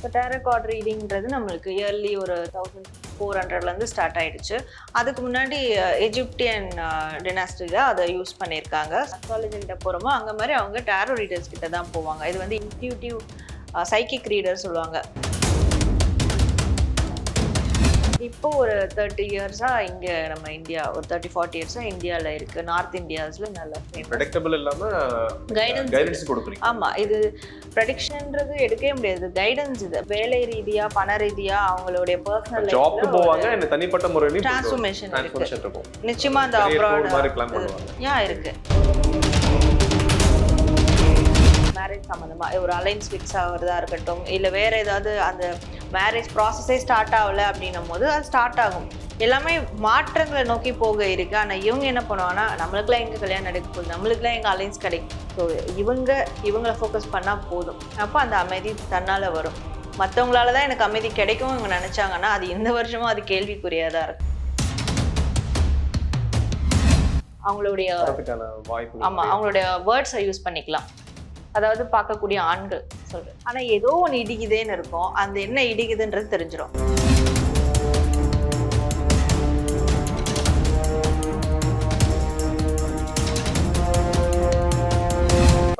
இப்போ tarot card ரீடிங்கிறது நம்மளுக்கு yearly ஒரு தௌசண்ட் ஃபோர் ஹண்ட்ரட்லேருந்து ஸ்டார்ட் ஆயிடுச்சு. அதுக்கு முன்னாடி எஜிப்டியன் டினாஸ்டியில் அதை யூஸ் பண்ணியிருக்காங்க. அஸ்ட்ராலஜிகிட்ட போகிறோமோ அங்கே மாதிரி அவங்க டேரோ ரீடர்ஸ் கிட்ட தான் போவாங்க. இது வந்து இன்ட்யூட்டிவ் சைக்கிக் ரீடர் சொல்லுவாங்க. இப்போ ஒரு தேர்ட்டி இயர்ஸாக இங்கே நம்ம இந்தியா ஒரு தேர்ட்டி ஃபார்ட்டி இயர்ஸாக இந்தியாவில் இருக்குது நார்த் இந்தியாஸில் நல்ல ப்ரெடிக்டபிள் இல்லாம கைடன்ஸ் கைடன்ஸ் கொடுக்குறீங்க. ஆமா இது ப்ரெடிக்ஷன்ன்றது எடுக்கவே முடியாது. கைடன்ஸ் இது. வேலை ரீதியா பண ரீதியா அவங்களுடைய பர்சனல் ஜாப்க்கு போவாங்க இந்த தனிப்பட்ட முறையிலும் டிரான்ஸ்ஃபர்மேஷன் இருக்கு. டிரான்ஸ்ஃபர்மேஷன் இருக்கும். நிச்சயமா அந்த அப்ராட் மாதிரி பிளான் பண்ணுவாங்க. யா இருக்கு. மேரேஜ் சம்மந்தமா ஒரு அலைன்ஸ் ஃபிக்ஸ் ஆகுறதா இருக்கட்டும் இல்ல வேற ஏதாவது அந்த மேரேஜ் ப்ராசஸே ஸ்டார்ட் ஆகல அப்படின்னும் போது அது ஸ்டார்ட் ஆகும். எல்லாமே மாற்றங்களை நோக்கி போக இருக்கு. ஆனா இவங்க என்ன பண்ணுவாங்கன்னா நம்மளுக்குலாம் எங்க கல்யாணம் நடக்க போகுது? நம்மளுக்குலாம் எங்க அலைன்ஸ் கிடைக்கும் ஸோ இவங்க இவங்களை ஃபோக்கஸ் பண்ணா போதும். அப்போ அந்த அமைதி தன்னால வரும். மற்றவங்களால தான் எனக்கு அமைதி கிடைக்கும் இவங்க நினைச்சாங்கன்னா அது இந்த வருஷமும் அது கேள்விக்குறியாக தான் இருக்கும் அவங்களுடைய வரதுக்கான வாய்ப்பு ஆமா அவங்களுடைய வேர்ட்ஸை யூஸ் பண்ணிக்கலாம். அதாவது பார்க்கக்கூடிய ஆண்கள் சொல்றேன். ஆனா ஏதோ ஒன்று இடிக்குதேன்னு இருக்கும். அந்த என்ன இடிக்குதுன்றது தெரிஞ்சிடும்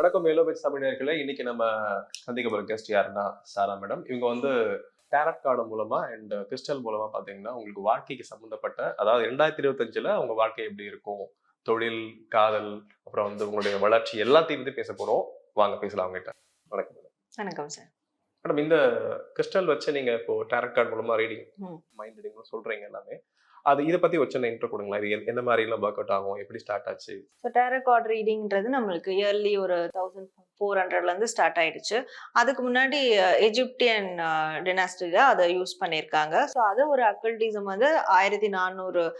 வணக்கம் மேலோபேட் தமிழர்களே இன்னைக்கு நம்ம சந்திக்க போற கெஸ்ட் யாருன்னா சாரா மேடம். இவங்க வந்து டேரட் கார்டு மூலமா அண்ட் கிறிஸ்டல் மூலமா பாத்தீங்கன்னா உங்களுக்கு வாழ்க்கைக்கு சம்பந்தப்பட்ட அதாவது ரெண்டாயிரத்தி இருபத்தஞ்சுல உங்க வாழ்க்கை எப்படி இருக்கும்? தொழில் காதல் அப்புறம் வந்து உங்களுடைய வளர்ச்சி எல்லாத்தையும் பத்தி பேச போறோம். வாங்க பேசலாம் அவங்ககிட்ட. வணக்கம். வணக்கம் சார் மேடம் இந்த கிறிஸ்டல் வச்சு நீங்க இப்போ டேரட் கார்டு மூலமா ரீடிங். மைண்ட் ரீடிங் சொல்றீங்க எல்லாமே. அது இதை பத்தி வச்சு இன்ட்ரோ கொடுங்களேன். இது எந்த- எந்த மாதிரி எல்லாம் ஒர்க் அவுட் ஆகும்? எப்படி ஸ்டார்ட் ஆச்சு? ஸோ டேரோ கார்ட் ரீடிங்கிறது நம்மளுக்கு இயர்லி ஒரு தௌசண்ட் ஃபோர் ஹண்ட்ரட்லேருந்து ஸ்டார்ட் ஆயிடுச்சு. அதுக்கு முன்னாடி எஜிப்டியன் டினாஸ்டியில் அதை யூஸ் பண்ணியிருக்காங்க. ஸோ அது ஒரு அக்கல்டிசம் வந்து ஆயிரத்தி நானூறு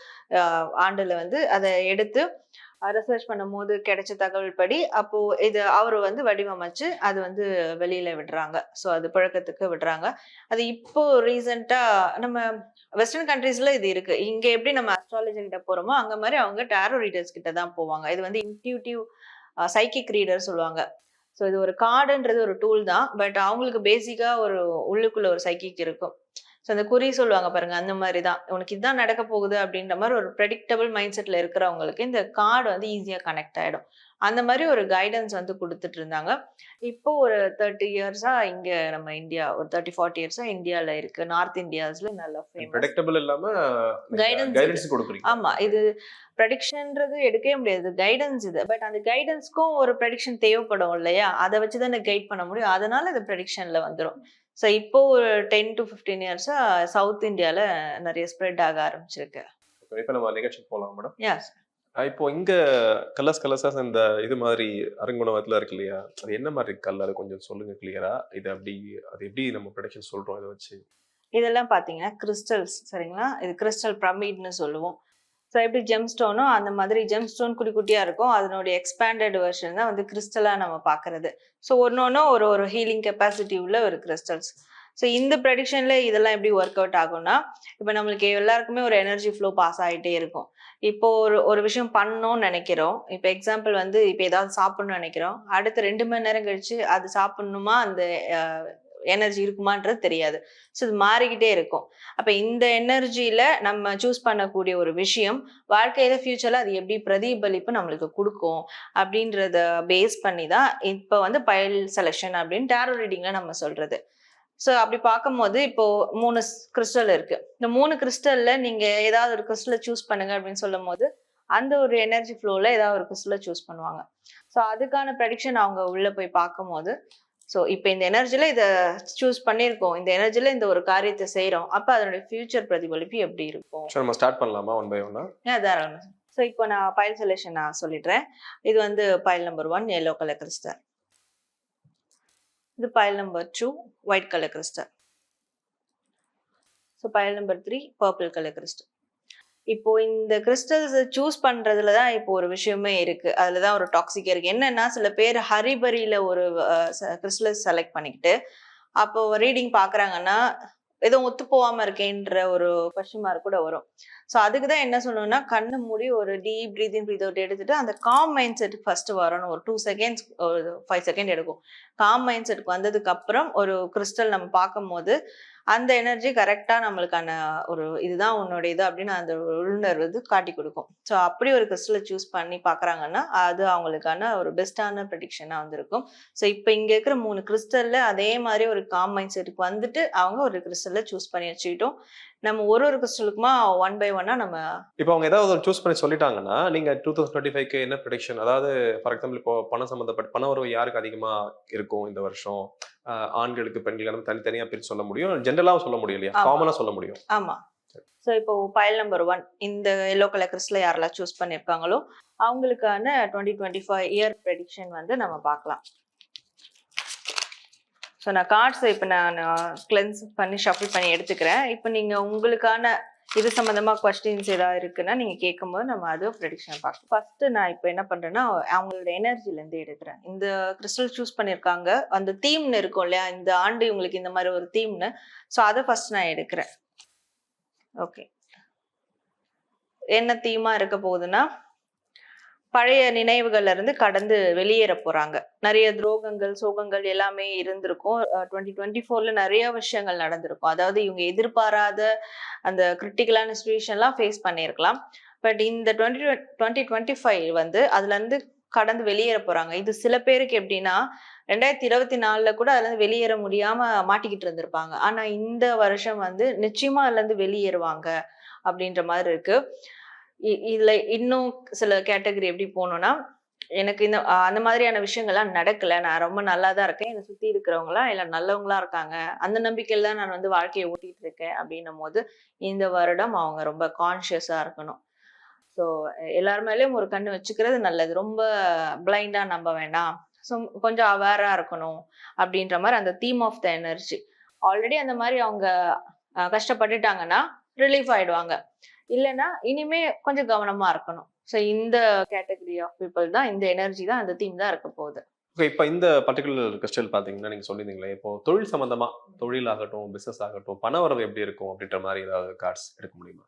ஆண்டில் வந்து அதை எடுத்து ரிசர்ச் பண்ணும்போது கிடைச்ச தகவல் படி அப்போ இது அவர் வந்து வடிவமைச்சு அது வந்து வெளியில விடுறாங்க. ஸோ அது புழக்கத்துக்கு விடுறாங்க. அது இப்போ ரீசெண்டா நம்ம வெஸ்டர்ன் கண்ட்ரீஸ்ல இது இருக்கு. இங்க எப்படி நம்ம அஸ்ட்ராலஜி கிட்ட போறோமோ அங்க மாதிரி அவங்க டேரோ ரீடர்ஸ் கிட்ட தான் போவாங்க. இது வந்து இன்ட்யூட்டிவ் சைக்கிக் ரீடர் சொல்லுவாங்க. ஸோ இது ஒரு கார்டுன்றது ஒரு டூல் தான். பட் அவங்களுக்கு பேசிக்கா ஒரு உள்ளுக்குள்ள ஒரு சைக்கிக் இருக்கும். ஸோ அந்த குறி சொல்லுவாங்க பாருங்க அந்த மாதிரி தான் உனக்கு இதுதான் நடக்க போகுது அப்படின்ற மாதிரி ஒரு ப்ரெடிக்டபிள் மைண்ட் செட்ல இருக்கிறவங்களுக்கு இந்த கார்டு வந்து ஈஸியாக கனெக்ட் ஆயிடும். அந்த மாதிரி ஒரு கைடன்ஸ் வந்து கொடுத்துட்டு இருந்தாங்க. இப்போ ஒரு தேர்ட்டி இயர்ஸா இங்க நம்ம இந்தியா ஒரு தேர்ட்டி ஃபார்ட்டி இயர்ஸா இந்தியால இருக்கு. நார்த் இந்தியாஸ்ல நல்ல ப்ரெடிக்டபிள் இல்லாம கைடன்ஸ் கொடுக்குறீங்க. ஆமா இது ப்ரெடிக்ஷன்ன்றது எடுக்கவே முடியாது. கைடன்ஸ் இது. பட் அந்த கைடன்ஸ்க்கும் ஒரு ப்ரெடிக்ஷன் தேவைப்படும் இல்லையா? அதை வச்சு தான் கைட் பண்ண முடியும். அதனால இது ப்ரெடிக்ஷன்ல வந்துடும் ஸோ இப்போ ஒரு டென் டு ஃபிஃப்டீன் இயர்ஸா சவுத் இந்தியால நிறைய ஸ்ப்ரெட் ஆக ஆரம்பிச்சிருக்கு. இப்ப நம்ம நிகழ்ச்சிக்கு போலாம் மேடம் யாஸ் இப்போ இங்க கலர்ஸ் கலர்ஸா இந்த இது மாதிரி அரங்குணவத்துல இருக்கு இல்லையா? அது என்ன மாதிரி கலர் கொஞ்சம் சொல்லுங்க கிளியரா இது அப்படி அது எப்படி நம்ம ப்ரொடக்ஷன் சொல்றோம் இதை வச்சு? இதெல்லாம் பார்த்தீங்கன்னா கிறிஸ்டல்ஸ் சரிங்களா? இது கிறிஸ்டல் பிரமிட்னு சொல்லுவோம். ஸோ எப்படி ஜெம் ஸ்டோனோ அந்த மாதிரி ஜெம் ஸ்டோன் குட்டி குட்டியாக இருக்கும். அதனுடைய எக்ஸ்பேண்டட் வெர்ஷன் தான் வந்து கிறிஸ்டலாக நம்ம பார்க்கறது. ஸோ ஒன்று ஒன்றும் ஒரு ஒரு ஹீலிங் கெப்பாசிட்டி உள்ள ஒரு கிறிஸ்டல்ஸ் ஸோ இந்த ப்ரெடிக்ஷனில் இதெல்லாம் எப்படி ஒர்க் அவுட் ஆகும்னா இப்போ நம்மளுக்கு எல்லாருக்குமே ஒரு எனர்ஜி ஃப்ளோ பாஸ் ஆகிட்டே இருக்கும். இப்போ ஒரு ஒரு விஷயம் பண்ணணும்னு நினைக்கிறோம். இப்போ எக்ஸாம்பிள் வந்து இப்போ ஏதாவது சாப்பிட்ணும்னு நினைக்கிறோம். அடுத்த ரெண்டு மணி நேரம் கழிச்சு அது சாப்பிட்ணுமா? அந்த எனர்ஜி இருக்குமான்றது தெரியாது. ஸோ இது மாறிக்கிட்டே இருக்கும். அப்போ இந்த எனர்ஜியில் நம்ம சூஸ் பண்ணக்கூடிய ஒரு விஷயம் வாழ்க்கையில ஃபியூச்சரில் அது எப்படி பிரதிபலிப்பு நம்மளுக்கு கொடுக்கும் அப்படின்றத பேஸ் பண்ணி தான் இப்போ வந்து பயல் செலெக்ஷன் அப்படின்னு டேரோ ரீடிங்கில் நம்ம சொல்றது. ஸோ அப்படி பார்க்கும்போது இப்போ மூணு கிறிஸ்டல் இருக்கு. இந்த மூணு கிறிஸ்டல்ல நீங்க ஏதாவது ஒரு கிறிஸ்டலை சூஸ் பண்ணுங்க அப்படின்னு சொல்லும் போது அந்த ஒரு எனர்ஜி ஃப்ளோவில் ஏதாவது ஒரு கிறிஸ்டலை சூஸ் பண்ணுவாங்க. ஸோ அதுக்கான ப்ரெடிக்ஷன் அவங்க உள்ள போய் பார்க்கும்போது ஸோ இப்போ இந்த எனர்ஜியில் இதை சூஸ் பண்ணியிருக்கோம் இந்த எனர்ஜியில் இந்த ஒரு காரியத்தை செய்கிறோம் அப்போ அதனுடைய ஃபியூச்சர் பிரதிபலிப்பு எப்படி இருக்கும்? நம்ம ஸ்டார்ட் பண்ணலாமா ஒன் பை ஒன்னா அதான் ஸோ இப்போ நான் பைல் செலெக்ஷன் நான் சொல்லிடுறேன். இது வந்து pile number one yellow colour crystal இது pile number two white colour crystal so pile number three purple colour crystal இப்போ இந்த கிறிஸ்டல்ஸ் சூஸ் பண்றதுல தான் இப்போ ஒரு விஷயமே இருக்கு. அதுல தான் ஒரு டாக்ஸிக் இருக்கு. என்னன்னா சில பேர் ஹரிபரியில ஒரு கிறிஸ்டல்ஸ் செலக்ட் பண்ணிக்கிட்டு அப்போ ரீடிங் பாக்குறாங்கன்னா எதுவும் ஒத்து போகாம இருக்கேன்ற ஒரு கொஸ்டின் மார்க் கூட வரும். ஸோ அதுக்கு தான் என்ன சொல்லணும்னா கண்ணை மூடி ஒரு டீப் ப்ரீதிங் ப்ரீத் அவுட் எடுத்துட்டு அந்த காம் மைண்ட் செட் ஃபர்ஸ்ட் வரணும். ஒரு டூ செகண்ட்ஸ் ஒரு ஃபைவ் செகண்ட் எடுக்கும். காம் மைண்ட் செட்டுக்கு வந்ததுக்கு அப்புறம் ஒரு கிறிஸ்டல் நம்ம பார்க்கும்போது அந்த எனர்ஜி கரெக்டாக நம்மளுக்கான ஒரு இதுதான் உன்னோட இது அப்படின்னு அந்த உள்ளுணர்வு வந்து காட்டி கொடுக்கும். ஸோ அப்படி ஒரு கிறிஸ்டலை சூஸ் பண்ணி பார்க்குறாங்கன்னா அது அவங்களுக்கான ஒரு பெஸ்ட்டான ப்ரெடிக்ஷனாக வந்திருக்கும். ஸோ இப்போ இங்கே இருக்கிற மூணு கிறிஸ்டலில் அதே மாதிரி ஒரு காம் மைண்ட் செட்டுக்கு வந்துட்டு அவங்க ஒரு கிறிஸ்டலை சூஸ் பண்ணி வச்சுக்கிட்டோம். நம்ம ஒரு ஒரு கிறிஸ்டலுக்குமா ஒன் பை ஒன்னா நம்ம இப்போ அவங்க ஏதாவது ஒரு சூஸ் பண்ணி சொல்லிட்டாங்கன்னா நீங்க டூ தௌசண்ட் டுவெண்ட்டி ஃபைவ்க்கு என்ன ப்ரொடிக்ஷன் அதாவது ஃபார் எக்ஸாம்பிள் இப்போ பணம் சம்மந்தப்பட்ட பண வரவு யாருக்கு அதிகமா இருக்கும் இந்த வருஷம்? ஆண்களுக்கு பெண்கள் நம்ம தனித்தனியா பிரித்து சொல்ல முடியும்? ஜென்ரலாவும் சொல்ல முடியும் இல்லையா. காமனா சொல்ல முடியும். ஆமா. ஸோ இப்போ பயல் நம்பர் ஒன் இந்த எல்லோ கலர் கிறிஸ்டில் யாரெல்லாம் சூஸ் பண்ணியிருக்காங்களோ அவங்களுக்கான twenty twenty five year prediction வந்து நம்ம பார்க்கலாம். ஸோ நான் கார்ட்ஸை இப்போ நான் கிளென்ஸ் பண்ணி ஷஃபிள் பண்ணி எடுத்துக்கிறேன். இப்போ நீங்கள் உங்களுக்கான இது சம்மந்தமாக கொஸ்டின்ஸ் ஏதாவது இருக்குன்னா நீங்கள் கேட்கும்போது நம்ம அதுவும் ப்ரெடிக்ஷன் பார்க்கலாம். ஃபஸ்ட்டு நான் இப்போ என்ன பண்ணுறேன்னா அவங்களோட எனர்ஜிலேருந்து எடுக்கிறேன். இந்த கிறிஸ்டல் சூஸ் பண்ணியிருக்காங்க அந்த தீம்னு இருக்கும் இல்லையா? இந்த ஆண்டு இவங்களுக்கு இந்த மாதிரி ஒரு தீம்னு ஸோ அதை ஃபஸ்ட் நான் எடுக்கிறேன். ஓகே என்ன தீமாக இருக்க போகுதுன்னா பழைய நினைவுகள்ல இருந்து கடந்து வெளியேற போறாங்க. நிறைய துரோகங்கள் சோகங்கள் எல்லாமே இருந்திருக்கும். டுவெண்ட்டி டுவெண்ட்டி ஃபோர்ல நிறைய விஷயங்கள் நடந்திருக்கும். அதாவது இவங்க எதிர்பாராத அந்த கிரிட்டிக்கலான சுச்சுவேஷன்லாம் ஃபேஸ் பண்ணியிருக்கலாம். பட் இந்த டுவெண்ட்டி டுவெண்ட்டி டுவெண்ட்டி ஃபைவ் வந்து அதுல இருந்து கடந்து வெளியேற போறாங்க. இது சில பேருக்கு எப்படின்னா ரெண்டாயிரத்தி இருபத்தி நாலுல கூட அதுல இருந்து வெளியேற முடியாம மாட்டிக்கிட்டு இருந்திருப்பாங்க. ஆனா இந்த வருஷம் வந்து நிச்சயமா அதுல இருந்து வெளியேறுவாங்க அப்படின்ற மாதிரி இருக்கு. இதுல இன்னும் சில கேட்டகரி எப்படி போகணும்னா எனக்கு இந்த அந்த மாதிரியான விஷயங்கள்லாம் நடக்கல. நான் ரொம்ப நல்லா தான் இருக்கேன். என்னை சுத்தி இருக்கிறவங்களாம் இல்லை நல்லவங்களா இருக்காங்க. அந்த நம்பிக்கையில தான் நான் வந்து வாழ்க்கையை ஓட்டிட்டு இருக்கேன் அப்படின்னும் போது இந்த வருடம் அவங்க ரொம்ப கான்சியஸா இருக்கணும். ஸோ எல்லார் மேலேயும் ஒரு கண்ணு வச்சுக்கிறது நல்லது. ரொம்ப பிளைண்டா நம்ப வேண்டாம். ஸோ கொஞ்சம் அவேரா இருக்கணும் அப்படின்ற மாதிரி அந்த theme of the energy already அந்த மாதிரி அவங்க கஷ்டப்பட்டுட்டாங்கன்னா ரிலீஃப் ஆயிடுவாங்க. இல்லைன்னா இனிமே கொஞ்சம் கவனமா இருக்கணும். ஸோ இந்த கேட்டகரி ஆஃப் பீப்புள் தான் இந்த எனர்ஜி தான் அந்த தீம் தான் இருக்க போகுது. ஓகே இப்போ இந்த பர்டிகுலர் கிறிஸ்டல் பார்த்தீங்கன்னா நீங்கள் சொல்லியிருந்தீங்களே இப்போ தொழில் சம்மந்தமா தொழில் ஆகட்டும் பிஸ்னஸ் ஆகட்டும் பண வரவு எப்படி இருக்கும் அப்படின்ற மாதிரி ஏதாவது கார்ட்ஸ் எடுக்க முடியுமா?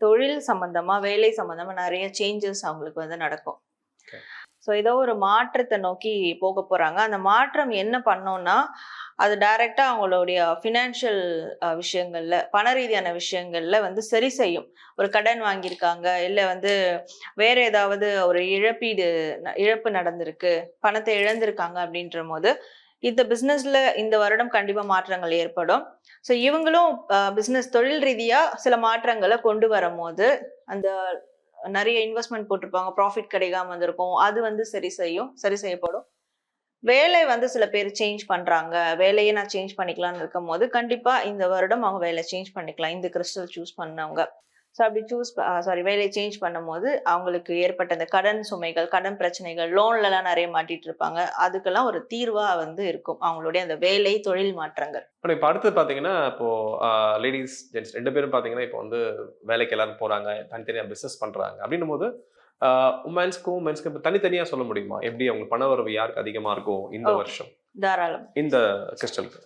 தொழில் சம்பந்தமா வேலை சம்பந்தமா நிறைய சேஞ்சஸ் அவங்களுக்கு வந்து நடக்கும். ஸோ ஏதோ ஒரு மாற்றத்தை நோக்கி போக போகிறாங்க அந்த மாற்றம் என்ன பண்ணோம்னா அது டைரெக்டாக அவங்களுடைய ஃபினான்ஷியல் விஷயங்களில் பண ரீதியான விஷயங்களில் வந்து சரி செய்யும். ஒரு கடன் வாங்கியிருக்காங்க இல்லை வந்து வேறு ஏதாவது ஒரு இழப்பீடு ந- இழப்பு நடந்திருக்கு பணத்தை இழந்திருக்காங்க அப்படின்ற போது இந்த பிஸ்னஸில் இந்த வருடம் கண்டிப்பாக மாற்றங்கள் ஏற்படும். ஸோ இவங்களும் பிஸ்னஸ் தொழில் ரீதியாக சில மாற்றங்களை கொண்டு வரும்போது அந்த நிறைய இன்வெஸ்ட்மெண்ட் போட்டிருப்பாங்க. ப்ராஃபிட் கிடைக்காம வந்திருக்கும். அது வந்து சரி செய்யும். சரி செய்யப்படும். வேலை வந்து சில பேர் சேஞ்ச் பண்றாங்க. வேலையை நான் சேஞ்ச் பண்ணிக்கலாம்னு இருக்கும் போது கண்டிப்பா இந்த வருடம் அவங்க வேலை சேஞ்ச் பண்ணிக்கலாம். இந்த கிறிஸ்டல் சூஸ் பண்ணவங்க. ஸோ அப்படி சூஸ் சாரி வேலையை சேஞ்ச் பண்ணும்போது அவங்களுக்கு ஏற்பட்ட அந்த கடன் சுமைகள் கடன் பிரச்சனைகள் லோன்லலாம் நிறைய மாட்டிட்டு இருப்பாங்க. அதுக்கெல்லாம் ஒரு தீர்வா வந்து இருக்கும். அவங்களுடைய அந்த வேலை தொழில் மாற்றங்கள். ஆனால் இப்போ அடுத்து பார்த்தீங்கன்னா இப்போ லேடிஸ் ஜென்ட்ஸ் ரெண்டு பேரும் பார்த்தீங்கன்னா இப்போ வந்து வேலைக்கு எல்லாரும் போறாங்க தனித்தனியாக பிஸ்னஸ் பண்றாங்க. அப்படின்னும் போது உமன்ஸ்க்கும் உமன்ஸ்க்கும் இப்போ தனித்தனியாக சொல்ல முடியுமா? எப்படி அவங்க பண வரவு யாருக்கு அதிகமா இருக்கும் இந்த. வருஷம்? தாராளம். இந்த கிறிஸ்டலுக்கு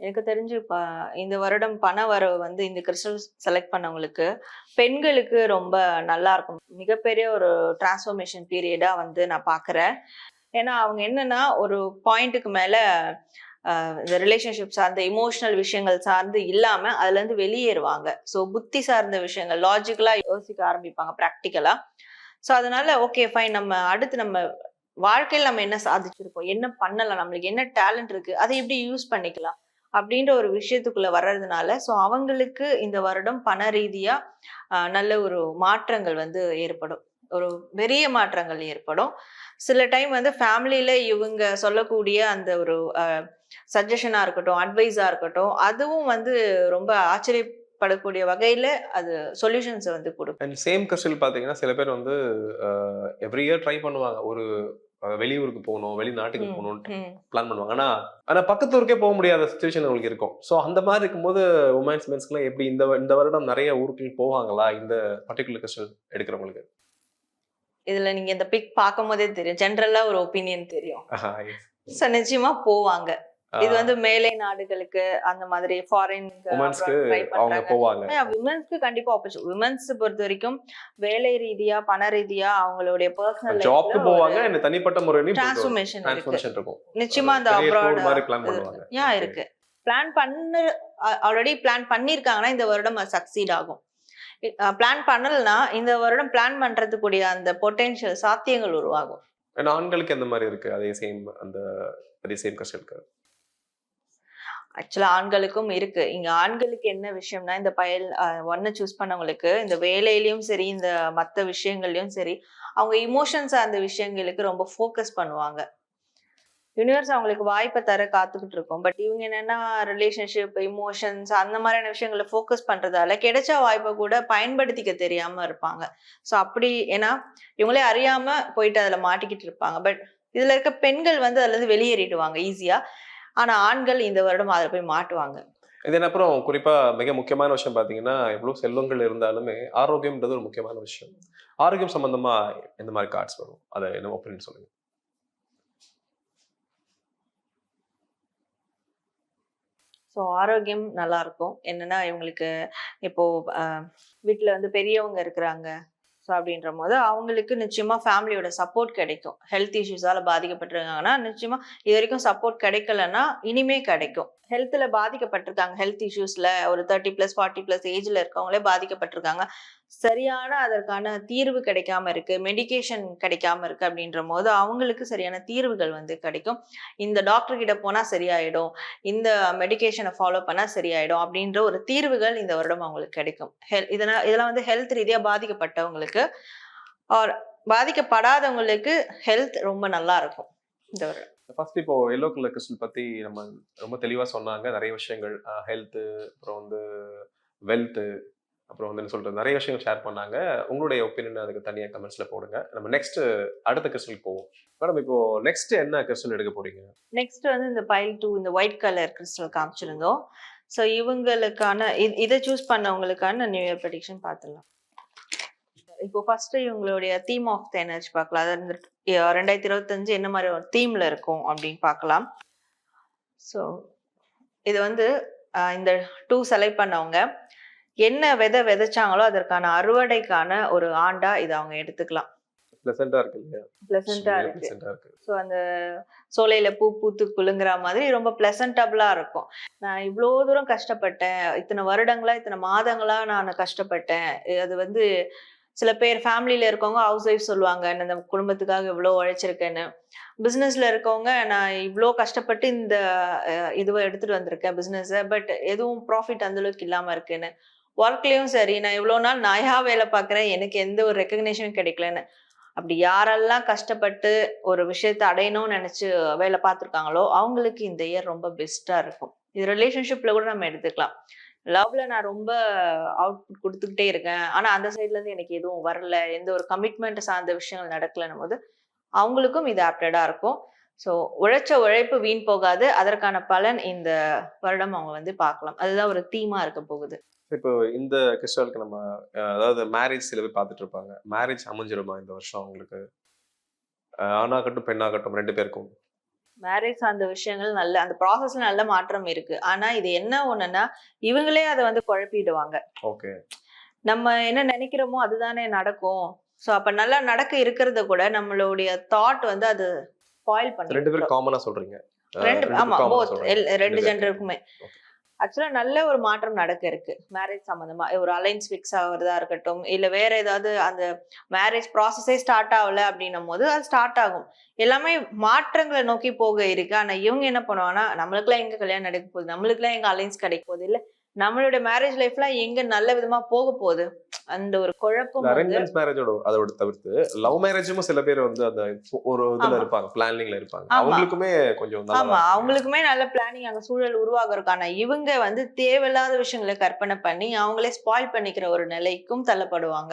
எனக்கு தெரிஞ்சு ப இந்த வருடம் பண வரவு வந்து இந்த கிறிஸ்டல் செலக்ட் பண்ணவங்களுக்கு பெண்களுக்கு ரொம்ப நல்லா இருக்கும். மிகப்பெரிய ஒரு டிரான்ஸ்ஃபர்மேஷன் பீரியடாக வந்து நான் பார்க்குறேன் ஏன்னா அவங்க என்னன்னா ஒரு பாயிண்ட்டுக்கு மேலே இந்த ரிலேஷன்ஷிப் சார்ந்த இமோஷனல் விஷயங்கள் சார்ந்து இல்லாமல் அதுலேருந்து வெளியேறுவாங்க. ஸோ புத்தி சார்ந்த விஷயங்கள் லாஜிக்கலாக யோசிக்க ஆரம்பிப்பாங்க ப்ராக்டிக்கலாக ஸோ அதனால ஓகே ஃபைன் நம்ம அடுத்து நம்ம வாழ்க்கையில் நம்ம என்ன சாதிச்சிருக்கோம் என்ன பண்ணலாம் நம்மளுக்கு என்ன டேலண்ட் இருக்குது அதை எப்படி யூஸ் பண்ணிக்கலாம். அப்படின்ற ஒரு விஷயத்துக்குள்ள வர்றதுனால ஸோ அவங்களுக்கு இந்த வருடம் பண ரீதியா நல்ல ஒரு மாற்றங்கள் வந்து ஏற்படும். ஒரு பெரிய மாற்றங்கள் ஏற்படும். சில டைம் வந்து ஃபேமிலியில இவங்க சொல்லக்கூடிய அந்த ஒரு சஜஷனாக இருக்கட்டும் அட்வைஸாக இருக்கட்டும் அதுவும் வந்து ரொம்ப ஆச்சரியப்படக்கூடிய வகையில் அது சொல்யூஷன்ஸை வந்து கொடுக்கும். அண்ட் சேம் கிறிஸ்டல் பார்த்தீங்கன்னா சில பேர் வந்து எவ்ரி இயர் ட்ரை பண்ணுவாங்க. ஒரு வெளியூருக்கு போகணும் வெளிநாட்டுக்கு போகணும்னு. பிளான் பண்ணுவாங்க. ஆனா ஆனா பக்கத்து ஊருக்கே போக முடியாத சுச்சுவேஷன் உங்களுக்கு இருக்கும். ஸோ அந்த மாதிரி இருக்கும்போது உமன்ஸ் மென்ஸ்க்குலாம் எப்படி இந்த இந்த வருடம் நிறைய ஊருக்கு போவாங்களா? இந்த பர்டிகுலர் கிறிஸ்டல் எடுக்கிறவங்களுக்கு. இதுல நீங்க இந்த பிக் பார்க்கும் போதே தெரியும் ஜென்ரலா ஒரு ஒப்பீனியன் தெரியும். ஸோ நிச்சயமா போவாங்க. இது வந்து மேலை நாடுகளுக்கு அந்த மாதிரி ஃபாரின் அவங்க போவாங்க. விமன்ஸ்க்கு கண்டிப்பா ஆப்பர்ச்சுனிட்டி விமன்ஸ் பொறுத்த வரைக்கும் வேலை ரீதியா பண ரீதியா அவங்களுடைய பர்சனல் ஜாப்க்கு போவாங்க என்ன தனிப்பட்ட முறையிலும் டிரான்ஸ்ஃபர்மேஷன் இருக்கு. டிரான்ஸ்ஃபர்மேஷன் இருக்கும். நிச்சயமா அந்த அப்ராட் மாதிரி பிளான் பண்ணுவாங்க. யா இருக்கு. பிளான் பண்ண ஆல்ரெடி பிளான் பண்ணிருக்காங்கன்னா இந்த வருடம் சக்சீட் ஆகும். பிளான் பண்ணலனா இந்த வருடம் பிளான் பண்றதுக்குரிய அந்த பொட்டென்ஷியல் சாத்தியங்கள் உருவாகும். ஆண்களுக்கு எந்த மாதிரி இருக்கு? அதே சேம் அந்த அதே சேம் கஷ்டம் இருக்கு ஆக்சுவலா ஆண்களுக்கும் இருக்கு. இங்க ஆண்களுக்கு என்ன விஷயம்னா இந்த பயல் ஒன்னு சூஸ் பண்ணவங்களுக்கு இந்த வேலையிலயும் சரி இந்த மத்த விஷயங்கள்லயும் சரி அவங்க இமோஷன்ஸ் அந்த விஷயங்களுக்கு ரொம்ப ஃபோக்கஸ் பண்ணுவாங்க. யூனிவர்ஸ் அவங்களுக்கு வாய்ப்பை தர காத்துக்கிட்டு இருக்கோம். பட் இவங்க என்னன்னா ரிலேஷன்ஷிப் இமோஷன்ஸ் அந்த மாதிரியான விஷயங்களை ஃபோக்கஸ் பண்றதால கிடைச்ச வாய்ப்பை கூட பயன்படுத்திக்க தெரியாம இருப்பாங்க. ஸோ அப்படி ஏன்னா இவங்களே அறியாம போயிட்டு அதுல மாட்டிக்கிட்டு இருப்பாங்க. பட் இதுல இருக்க பெண்கள் வந்து அதுல இருந்து வெளியேறிடுவாங்க ஈஸியா ஆனா ஆண்கள் இந்த வருடம் அதில் போய் மாட்டுவாங்க. இது என்ன அப்புறம் குறிப்பா மிக முக்கியமான விஷயம் பாத்தீங்கன்னா எவ்வளவு செல்வங்கள் இருந்தாலுமே ஆரோக்கியம்ன்றது ஒரு முக்கியமான விஷயம். ஆரோக்கியம் சம்பந்தமா எந்த மாதிரி கார்ட்ஸ் வரும். அதை என்ன ஒப்பீனியன் சொல்லுங்க. ஸோ ஆரோக்கியம் நல்லா இருக்கும். என்னன்னா இவங்களுக்கு இப்போ வீட்ல வந்து பெரியவங்க இருக்கிறாங்க. ஸோ அப்படின்ற போது அவங்களுக்கு நிச்சயமா ஃபேமிலியோட சப்போர்ட் கிடைக்கும். ஹெல்த் இஷ்யூஸால் பாதிக்கப்பட்டிருக்காங்கன்னா நிச்சயமா இது வரைக்கும் சப்போர்ட் கிடைக்கலன்னா இனிமே கிடைக்கும். ஹெல்த்ல பாதிக்கப்பட்டிருக்காங்க. ஹெல்த் இஷ்யூஸ்ல ஒரு தேர்ட்டி பிளஸ் ஃபார்ட்டி பிளஸ் ஏஜ்ல இருக்கவங்களே பாதிக்கப்பட்டிருக்காங்க. சரியான அதற்கான தீர்வு கிடைக்காம இருக்கு மெடிகேஷன் கிடைக்காம இருக்கு அப்படின்ற போது அவங்களுக்கு சரியான தீர்வுகள் வந்து கிடைக்கும். இந்த டாக்டர் கிட்ட போனா சரியாயிடும் இந்த மெடிகேஷனை ஃபாலோ பண்ணா சரியாயிடும் அப்படின்ற ஒரு தீர்வுகள் இந்த வருடம் அவங்களுக்கு கிடைக்கும். ஹெல் இதனால் இதெல்லாம் வந்து ஹெல்த் ரீதியா பாதிக்கப்பட்டவங்களுக்கு ஆர் பாதிக்கப்படாதவங்களுக்கு ஹெல்த் ரொம்ப நல்லா இருக்கும் இந்த வருடம். ஃபர்ஸ்ட் இப்போ எல்லோ கலர் கிறிஸ்டல் பத்தி நம்ம ரொம்ப தெளிவா சொன்னாங்க. நிறைய விஷயங்கள் ஹெல்த் அப்புறம் வந்து வெல்த் அப்புறம் வந்து என்ன சொல்கிறது நிறைய விஷயங்கள் ஷேர் பண்ணாங்க. உங்களுடைய ஒப்பீனியன் அதுக்கு தனியாக கமெண்ட்ஸில் போடுங்க. நம்ம நெக்ஸ்ட் அடுத்த கிறிஸ்டல் போவோம். மேடம் இப்போ நெக்ஸ்ட் என்ன கிறிஸ்டல் எடுக்க போறீங்க? நெக்ஸ்ட் வந்து இந்த பைல் டூ இந்த ஒயிட் கலர் கிறிஸ்டல் காமிச்சிருந்தோம். ஸோ இவங்களுக்கான இதை சூஸ் பண்ணவங்களுக்கான நியூ இயர் ப்ரெடிக்ஷன் பார்த்துடலாம் இப்போ ஃபர்ஸ்ட் இவங்களுடைய தீம் ஆஃப் த எனர்ஜி பார்க்கலாம். அதாவது இந்த ரெண்டாயிரத்தி இருபத்தஞ்சு என்ன மாதிரி ஒரு தீம்ல இருக்கும் அப்படின்னு பார்க்கலாம். ஸோ இது வந்து இந்த டூ செலக்ட் பண்ணவங்க. என்ன விதை விதைச்சாங்களோ அதற்கான அறுவடைக்கான ஒரு ஆண்டா இதை அவங்க எடுத்துக்கலாம். பிளசண்டா இருக்கு இல்லையா? பிளசண்டா இருக்கு. ஸோ அந்த சோலையில பூ பூத்து குலுங்குற மாதிரி ரொம்ப பிளசன்டபுளா இருக்கும். நான் இவ்வளோ தூரம் கஷ்டப்பட்டேன். இத்தனை வருடங்களா இத்தனை மாதங்களா நான் கஷ்டப்பட்டேன். அது வந்து சில பேர் ஃபேமிலியில இருக்கவங்க ஹவுஸ் ஒய்ஃப் சொல்லுவாங்க இந்த குடும்பத்துக்காக இவ்வளோ உழைச்சிருக்கேன்னு. பிஸ்னஸ்ல இருக்கவங்க நான் இவ்வளோ கஷ்டப்பட்டு இந்த இதுவை எடுத்துட்டு வந்திருக்கேன் பிஸ்னஸை பட் எதுவும் ப்ராஃபிட் அந்த அளவுக்கு இல்லாம இருக்குன்னு. ஒர்க்லேயும் சரி நான் இவ்வளோ நாள் நாயா வேலை பார்க்குறேன் எனக்கு எந்த ஒரு ரெக்கக்னேஷனும் கிடைக்கலன்னு. அப்படி யாரெல்லாம் கஷ்டப்பட்டு ஒரு விஷயத்தை அடையணும்னு நினச்சி வேலை பார்த்துருக்காங்களோ அவங்களுக்கு இந்த இயர் ரொம்ப பெஸ்ட்டாக இருக்கும். இது ரிலேஷன்ஷிப்பில் கூட நம்ம எடுத்துக்கலாம். லவ்ல நான் ரொம்ப அவுட்புட் கொடுத்துக்கிட்டே இருக்கேன். ஆனால் அந்த சைட்லேருந்து எனக்கு எதுவும் வரல. எந்த ஒரு கமிட்மெண்ட் சார்ந்த விஷயங்கள் நடக்கலன்னும் போது அவங்களுக்கும் இது ஆப்டடாக இருக்கும். ஸோ உழைச்ச உழைப்பு வீண் போகாது. அதற்கான பலன் இந்த வருடம் அவங்க வந்து பார்க்கலாம். அதுதான் ஒரு தீமாக இருக்க போகுது. இப்போ இந்த கிறிஸ்டலுக்கு நம்ம அதாவது மேரேஜ் சில பேர் பார்த்துட்டு இருப்பாங்க. மேரேஜ் அமைஞ்சிருமா இந்த வருஷம் அவங்களுக்கு? ஆணாகட்டும் பெண்ணாகட்டும் ரெண்டு பேருக்கும்? மேரேஜ் சார்ந்த விஷயங்கள் நல்ல அந்த ப்ராசஸ்ல நல்ல மாற்றம் இருக்கு. ஆனா இது என்ன ஒண்ணுன்னா இவங்களே அதை வந்து குழப்பிடுவாங்க. ஓகே. நம்ம என்ன நினைக்கிறோமோ அதுதானே நடக்கும். சோ அப்ப நல்லா நடக்க இருக்கிறத கூட நம்மளுடைய தாட் வந்து அது ஸ்பாயில் ரெண்டு பண்ணி பேரும் காமனா சொல்றீங்க. ரெண்டு ஆமா போத். ரெண்டு ரெண்டு ஜெண்டருக்குமே ஆக்சுவலாக நல்ல ஒரு மாற்றம் நடக்க இருக்கு. மேரேஜ் சம்மந்தமாக ஒரு அலைன்ஸ் ஃபிக்ஸ் ஆகுறதா இருக்கட்டும் இல்லை வேற ஏதாவது அந்த மேரேஜ் ப்ராசஸே ஸ்டார்ட் ஆகல அப்படின்னும் போது அது ஸ்டார்ட் ஆகும். எல்லாமே மாற்றங்களை நோக்கி போக இருக்கு. ஆனால் இவங்க என்ன பண்ணுவாங்கன்னா நம்மளுக்குலாம் எங்கே கல்யாணம் நடக்க போகுது? நம்மளுக்குலாம் எங்கள் அலைன்ஸ் கிடைக்க போகுது? இல்லை நம்மளோட மேரேஜ் லைஃப்லாம் எங்க நல்ல விதமா போக போகுது? அந்த ஒரு குழப்பம் அரேஞ்ச்மெண்ட்ஸ் மேரேஜோட அதோட தவிர்த்து லவ் மேரேஜும் சில பேர் வந்து அந்த ஒரு இதுல. இருப்பாங்க பிளானிங்ல இருப்பாங்க. அவங்களுக்குமே கொஞ்சம் ஆமா. அவங்களுக்குமே நல்ல பிளானிங் அங்க சூழல் உருவாகிறதுக்கான இவங்க வந்து தேவையில்லாத விஷயங்களை கற்பனை பண்ணி அவங்களே ஸ்பாயில் பண்ணிக்கிற ஒரு நிலைக்கும் தள்ளப்படுவாங்க.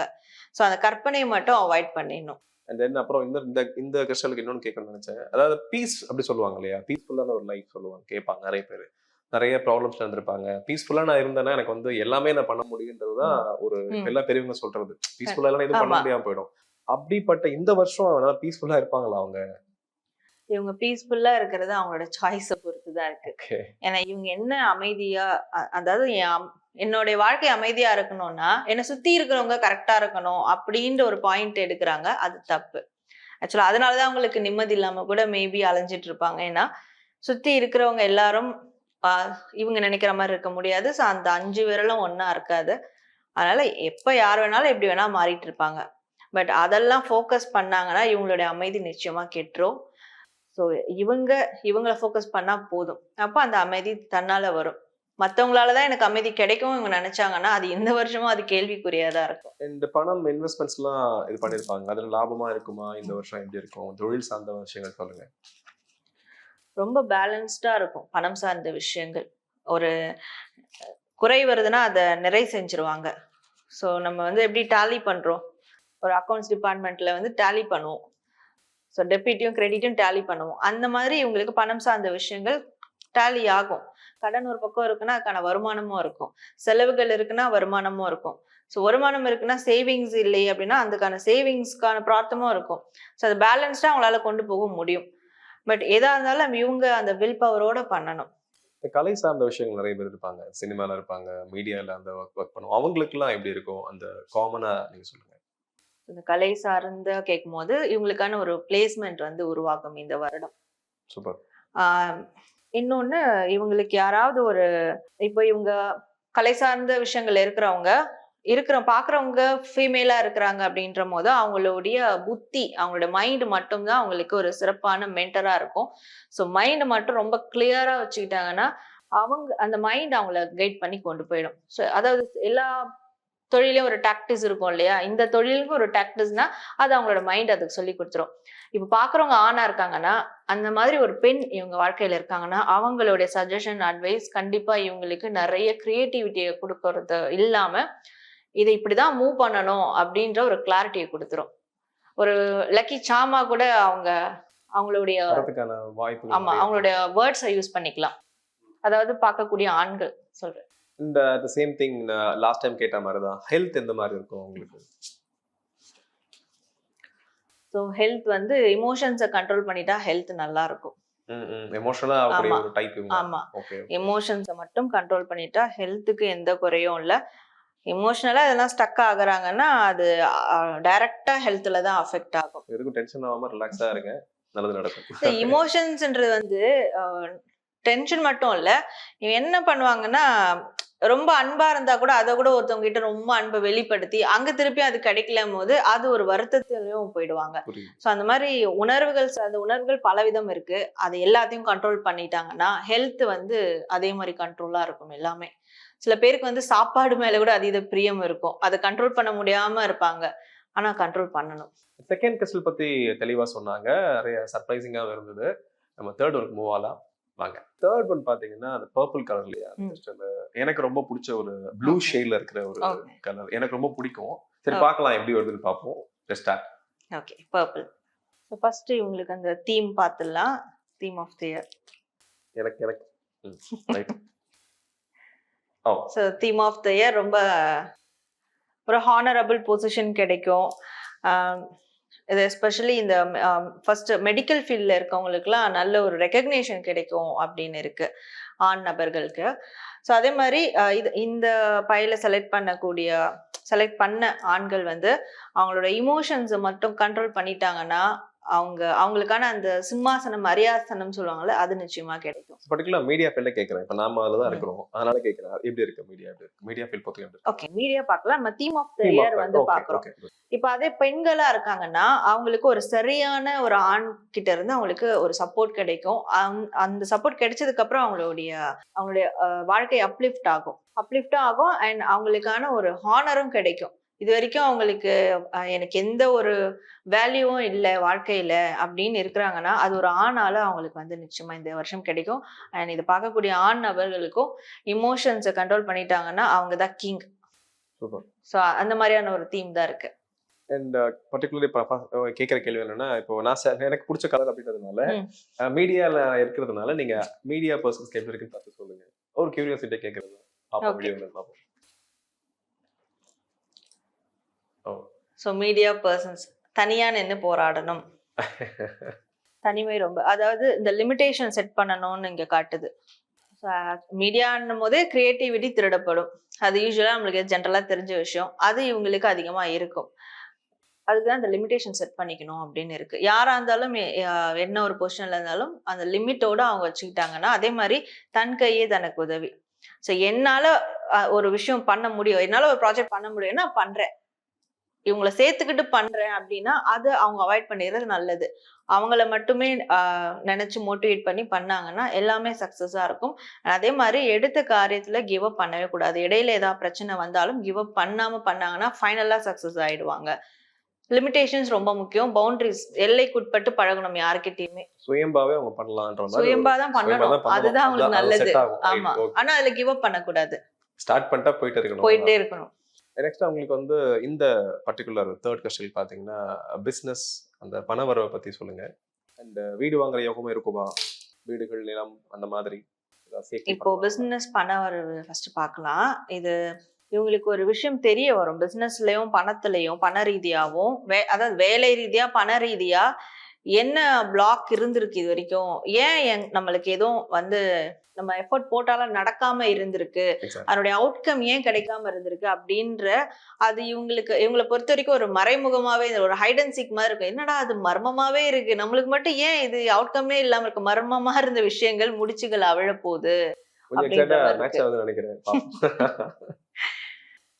சோ அந்த கற்பனையை மட்டும் அவாய்ட் பண்ணிடணும். அண்ட் தென் அப்புறம் இந்த இந்த இந்த கிறிஸ்டலுக்கு இன்னொன்னு கேட்கணும்னு நினைச்சேன். அதாவது பீஸ் அப்படி சொல்லுவாங்க இல்லையா? பீஸ்ஃபுல்லான ஒரு லைஃப் சொல்லுவாங்க கேட்பாங்க நிறைய பேர். நிறைய ப்ராப்ளம்ஸ் இருந்திருப்பாங்க பீஸ்ஃபுல்லா நான் இருந்தேன்னா எனக்கு வந்து எல்லாமே நான் பண்ண முடியுன்றதுதான் ஒரு ம். எல்லா பெரியவங்க சொல்றது. பீஸ்ஃபுல்லா எல்லாம் எதுவும் பண்ண. முடியாம போயிடும். அப்படிப்பட்ட இந்த வருஷம் நல்லா பீஸ்ஃபுல்லா இருப்பாங்களா அவங்க? இவங்க பீஸ்ஃபுல்லா இருக்கிறது அவங்களோட சாய்ஸை பொறுத்து தான் இருக்கு. ஏன்னா இவங்க என்ன அமைதியா அதாவது என்னுடைய வாழ்க்கை அமைதியா இருக்கணும்னா என்னை சுத்தி இருக்கிறவங்க கரெக்டா இருக்கணும் அப்படின்ற ஒரு பாயிண்ட் எடுக்கிறாங்க. அது தப்பு. ஆக்சுவலா அதனாலதான் அவங்களுக்கு நிம்மதி இல்லாம கூட மேபி அலைஞ்சிட்டு இருப்பாங்க. ஏன்னா சுத்தி இருக்கிறவங்க எல்லாரும் இவங்க நினைக்கிற மாதிரி இருக்க முடியாது. ஸோ அந்த அஞ்சு விரலும் ஒண்ணா இருக்காது. அதனால எப்ப யார் வேணாலும் எப்படி வேணா மாறிட்டு இருப்பாங்க. பட் அதெல்லாம் ஃபோக்கஸ் பண்ணாங்கன்னா இவங்களுடைய அமைதி நிச்சயமா கெட்டுரும். ஸோ இவங்க இவங்கள ஃபோக்கஸ் பண்ணா போதும். அப்போ அந்த அமைதி தன்னால வரும். மற்றவங்களால தான் எனக்கு அமைதி கிடைக்கும் இவங்க நினைச்சாங்கன்னா அது இந்த வருஷமும் அது கேள்விக்குறியாதான் இருக்கும். இந்த பணம் இன்வெஸ்ட்மெண்ட்ஸ் எல்லாம் இது பண்ணிருப்பாங்க. அதுல லாபமா இருக்குமா? இந்த வருஷம் எப்படி இருக்கும்? தொழில் சார்ந்த விஷயங்கள் சொல்லுங்க. ரொம்ப பேலன்ஸ்டாக இருக்கும். பணம் சார்ந்த விஷயங்கள். ஒரு குறை வருதுன்னா அதை நிறை செஞ்சிருவாங்க. ஸோ நம்ம வந்து எப்படி டேலி பண்ணுறோம் ஒரு அக்கௌண்ட்ஸ் டிபார்ட்மெண்ட்டில் வந்து டேலி பண்ணுவோம். ஸோ டெபிட்டியும் கிரெடிட்டும் டேலி பண்ணுவோம். அந்த மாதிரி இவங்களுக்கு பணம் சார்ந்த விஷயங்கள் டேலி ஆகும். கடன் ஒரு பக்கம் இருக்குன்னா அதுக்கான வருமானமும் இருக்கும். செலவுகள் இருக்குன்னா வருமானமும் இருக்கும். ஸோ வருமானம் இருக்குன்னா சேவிங்ஸ் இல்லை அப்படின்னா அதுக்கான சேவிங்ஸ்க்கான பிரார்த்தமும் இருக்கும். ஸோ அது பேலன்ஸ்டாக அவங்களால கொண்டு போக முடியும். பட் எதா இருந்தாலும் இவங்க அந்த வில் பவரோட பண்ணணும். இந்த கலை சார்ந்த விஷயங்கள் நிறைய பேர் இருப்பாங்க. சினிமால இருப்பாங்க மீடியால அந்த ஒர்க் ஒர்க் பண்ணுவோம். அவங்களுக்கு எல்லாம் எப்படி இருக்கும்? அந்த காமனா நீங்க சொல்லுங்க. இந்த கலை சார்ந்த கேட்கும்போது இவங்களுக்கான ஒரு பிளேஸ்மெண்ட் வந்து உருவாகும் இந்த வருடம். சூப்பர். ஆஹ் இன்னொன்னு இவங்களுக்கு யாராவது ஒரு இப்போ இவங்க கலை சார்ந்த விஷயங்கள் இருக்கிறவங்க இருக்கிற பாக்குறவங்க ஃபீமேலா இருக்கிறாங்க அப்படின்ற போது அவங்களுடைய புத்தி அவங்களோட மைண்ட் மட்டும்தான் அவங்களுக்கு ஒரு சிறப்பான மென்டரா இருக்கும். ஸோ மைண்ட் மட்டும் ரொம்ப கிளியரா வச்சுக்கிட்டாங்கன்னா அவங்க அந்த மைண்ட் அவங்கள கைட் பண்ணி கொண்டு போயிடும். ஸோ அதாவது எல்லா தொழிலையும் ஒரு டாக்டிஸ் இருக்கும் இல்லையா? இந்த தொழிலுக்கும் ஒரு டாக்டிஸ்னா அது அவங்களோட மைண்ட் அதுக்கு சொல்லி கொடுத்துரும். இப்போ பாக்குறவங்க ஆணா இருக்காங்கன்னா அந்த மாதிரி ஒரு பெண் இவங்க வாழ்க்கையில இருக்காங்கன்னா அவங்களுடைய சஜஷன் அட்வைஸ் கண்டிப்பா இவங்களுக்கு நிறைய கிரியேட்டிவிட்டியை கொடுக்கறது இல்லாம இதை இப்படிதான் மூவ் பண்ணணும் அப்படின்ற ஒரு கிளாரிட்டியை கொடுத்துரும். ஒரு லக்கி சாமா கூட அவங்க அவங்களுடைய வாய்ப்பு ஆமா அவங்களுடைய வேர்ட்ஸை யூஸ் பண்ணிக்கலாம். அதாவது பார்க்கக்கூடிய ஆண்கள் சொல்றேன். இந்த the same thing last time கேட்ட மாதிரி தான் ஹெல்த் எந்த மாதிரி இருக்கும் உங்களுக்கு ஸோ ஹெல்த் வந்து இமோஷன்ஸை கண்ட்ரோல் பண்ணிட்டா ஹெல்த் நல்லா இருக்கும். எமோஷனலா டைப் ஆமா. எமோஷன்ஸை மட்டும் கண்ட்ரோல் பண்ணிட்டா ஹெல்த்துக்கு எந்த குறையும் இல்லை. இமோஷனலாக இதெல்லாம் ஸ்டக் ஆகுறாங்கன்னா அது டைரக்டா ஹெல்த்தில் தான் அஃபெக்ட் ஆகும். எதுக்கும் டென்ஷன் ஆகாம ரிலாக்ஸா இருங்க. நல்லது நடக்கும். இமோஷன்ஸ்ன்றது வந்து டென்ஷன் மட்டும் இல்லை. என்ன பண்ணுவாங்கன்னா ரொம்ப அன்பா இருந்தா கூட அதை கூட ஒருத்தவங்க கிட்ட ரொம்ப அன்பை வெளிப்படுத்தி அங்க திருப்பி அது கிடைக்கல போது அது ஒரு வருத்தத்திலையும் போயிடுவாங்க. ஸோ அந்த மாதிரி உணர்வுகள் அந்த உணர்வுகள் பலவிதம் இருக்கு. அது எல்லாத்தையும் கண்ட்ரோல் பண்ணிட்டாங்கன்னா ஹெல்த் வந்து அதே மாதிரி கண்ட்ரோலா இருக்கும் எல்லாமே. சில பேருக்கு வந்து சாப்பாடு மேல கூட அதீத பிரியம் இருக்கும். அதை கண்ட்ரோல் பண்ண முடியாம இருப்பாங்க. ஆனா கண்ட்ரோல் பண்ணணும். செகண்ட் கிறிஸ்டல் பத்தி தெளிவா சொன்னாங்க. நிறைய சர்ப்ரைசிங்கா இருந்தது. நம்ம தேர்ட் ஒர்க் மூவ் ஆகலாம் வாங்க. தேர்ட் ஒன் பாத்தீங்கன்னா அந்த பர்பிள் கலர் இல்லையா? எனக்கு ரொம்ப பிடிச்ச ஒரு ப்ளூ. ஷேட்ல இருக்கிற ஒரு கலர் எனக்கு ரொம்ப பிடிக்கும். சரி. பார்க்கலாம் எப்படி வருதுன்னு பார்ப்போம் start okay purple so first இவங்களுக்கு அந்த தீம் பார்த்துடலாம் தீம் ஆஃப் தி இயர் எனக்கு எனக்கு. Right oh so theme of the year ரொம்ப ஒரு ஹானரபிள் பொசிஷன் கிடைக்கும். ஆம், இது எஸ்பெஷலி இந்த um, ஃபர்ஸ்ட் மெடிக்கல் ஃபீல்டில் இருக்கவங்களுக்குலாம் நல்ல ஒரு ரெக்கக்னேஷன் கிடைக்கும் அப்படின்னு இருக்கு ஆண் நபர்களுக்கு. ஸோ அதே மாதிரி இது இந்த பையில செலக்ட் பண்ணக்கூடிய செலக்ட் பண்ண ஆண்கள் வந்து அவங்களோட இமோஷன்ஸை மட்டும் கண்ட்ரோல் பண்ணிட்டாங்கன்னா அவங்க அவங்களுக்கான அந்த சிம்மாசனம் அரியாசனம் சொல்லுவாங்கல்ல அது நிச்சயமா கிடைக்கும். பர்டிகுலர் மீடியா ஃபீல்ட்ல கேக்குறேன் இப்ப நாம அதுல தான். இருக்கிறோம். அதனால கேக்குறேன் எப்படி இருக்கு மீடியா எப்படி இருக்கு மீடியா ஃபீல்ட் பத்தி எப்படி ஓகே மீடியா பார்க்கலாம். நம்ம தீம் ஆஃப் த இயர் வந்து பார்க்குறோம். இப்போ அதே பெண்களா இருக்காங்கன்னா அவங்களுக்கு ஒரு சரியான ஒரு ஆண் கிட்ட இருந்து அவங்களுக்கு ஒரு சப்போர்ட் கிடைக்கும். அந்த- சப்போர்ட் கிடைச்சதுக்கு அப்புறம் அவங்களுடைய அவங்களுடைய வாழ்க்கை அப்லிஃப்ட் ஆகும். அப்லிஃப்டும் ஆகும் அண்ட் அவங்களுக்கான ஒரு ஹானரும் கிடைக்கும். இது வரைக்கும் அவங்களுக்கு எனக்கு எந்த ஒரு வேல்யூவும் இல்லை வாழ்க்கையில அப்படின்னு இருக்கிறாங்கன்னா அது ஒரு ஆணால அவங்களுக்கு வந்து நிச்சயமா இந்த வருஷம் கிடைக்கும். அண்ட் இதை பார்க்கக்கூடிய ஆண் நபர்களுக்கும் இமோஷன்ஸை கண்ட்ரோல் பண்ணிட்டாங்கன்னா அவங்க தான் கிங். ஸோ அந்த மாதிரியான ஒரு தீம் தான் இருக்கு. அண்ட் பர்டிகுலர் இப்போ கேட்குற கேள்வி என்னன்னா இப்போ நான் எனக்கு பிடிச்ச கலர் அப்படின்றதுனால ம். மீடியால இருக்கிறதுனால நீங்க மீடியா பர்சன்ஸ் எப்படி இருக்குன்னு பார்த்து சொல்லுங்க. ஒரு கியூரியாசிட்டி கேட்கறது பார்ப்போம். ஸோ மீடியா பர்சன்ஸ் தனியா நின்னு போராடணும். தனிமை ரொம்ப அதாவது இந்த லிமிடேஷன் செட் பண்ணணும்னு இங்க காட்டுது. மீடியான்னும் போதே கிரியேட்டிவிட்டி திருடப்படும். அது யூஸ்வலா நம்மளுக்கு ஜென்ரலா தெரிஞ்ச விஷயம். அது இவங்களுக்கு அதிகமா இருக்கும். அதுதான் அந்த லிமிடேஷன் செட் பண்ணிக்கணும் அப்படின்னு இருக்கு. யாரா இருந்தாலும் என்ன ஒரு பொசிஷன்ல இருந்தாலும் அந்த லிமிட்டோட அவங்க வச்சுக்கிட்டாங்கன்னா அதே மாதிரி தன் கையே தனக்கு உதவி. ஸோ என்னால ஒரு விஷயம் பண்ண முடியும். என்னால ஒரு ப்ராஜெக்ட் பண்ண முடியும்னா பண்றேன். இவங்களை சேர்த்துக்கிட்டு பண்றேன் அப்படின்னா அது அவங்க அவாய்ட் பண்ணிடுறது நல்லது. அவங்கள மட்டுமே நினைச்சு மோட்டிவேட் பண்ணி பண்ணாங்கன்னா எல்லாமே சக்சஸா இருக்கும். அதே மாதிரி எடுத்த காரியத்துல கிவ் அப் பண்ணவே கூடாது. இடையில ஏதாவது பிரச்சனை வந்தாலும் கிவ் அப் பண்ணாம பண்ணாங்கன்னா ஃபைனலா சக்சஸ் ஆயிடுவாங்க. லிமிடேஷன்ஸ் ரொம்ப முக்கியம். பவுண்டரிஸ் எல்லைக்குட்பட்டு பழகணும் யார்கிட்டயுமே. சுயம்பாவே அவங்க பண்ணலான்ற மாதிரி சுயம்பா தான் பண்ணணும். அதுதான் அவங்களுக்கு நல்லது. ஆமா. ஆனா அதுல கிவ் அப் பண்ணக்கூடாது. ஸ்டார்ட் பண்ணிட்டா போயிட்டு இருக்கணும். போயிட்டே இருக்கணும். நெக்ஸ்ட் அவங்களுக்கு வந்து இந்த பர்டிகுலர் தேர்ட் கொஸ்டின் பாத்தீங்கன்னா பிசினஸ் அந்த பண வரவை பத்தி சொல்லுங்க. அண்ட் வீடு வாங்குற யோகமும் இருக்குமா? வீடுகள் நிலம் அந்த மாதிரி இப்போ? பிசினஸ் பண்ண வரவு ஃபர்ஸ்ட் பார்க்கலாம் இது இவங்களுக்கு ஒரு விஷயம் தெரிய வரும். பிசினஸ்லயும் பணத்துலயும் பண ரீதியாவும் வே அதாவது வேலை ரீதியா பண ரீதியா என்ன பிளாக் இருந்திருக்கு இது வரைக்கும்? ஏன் எங்- நம்மளுக்கு எதுவும் வந்து நம்ம எஃபோர்ட் போட்டாலும் நடக்காம இருந்திருக்கு. அதனுடைய அவுட்கம் ஏன் கிடைக்காம இருந்திருக்கு அப்படின்ற அது இவங்களுக்கு இவங்களை பொறுத்த வரைக்கும் ஒரு மறைமுகமாவே ஒரு ஹைட் அண்ட் சீக் மாதிரி இருக்கும். என்னடா அது மர்மமாவே இருக்கு? நம்மளுக்கு மட்டும் ஏன் இது அவுட்கமே இல்லாம இருக்கு? மர்மமா இருந்த விஷயங்கள் முடிச்சுகள் அவிழ போகுது கொஞ்சம் அப்படின்ற எக்ஸாக்டா மாதிரி மேட்ச் ஆகுதுன்னு நினைக்கிறேன்.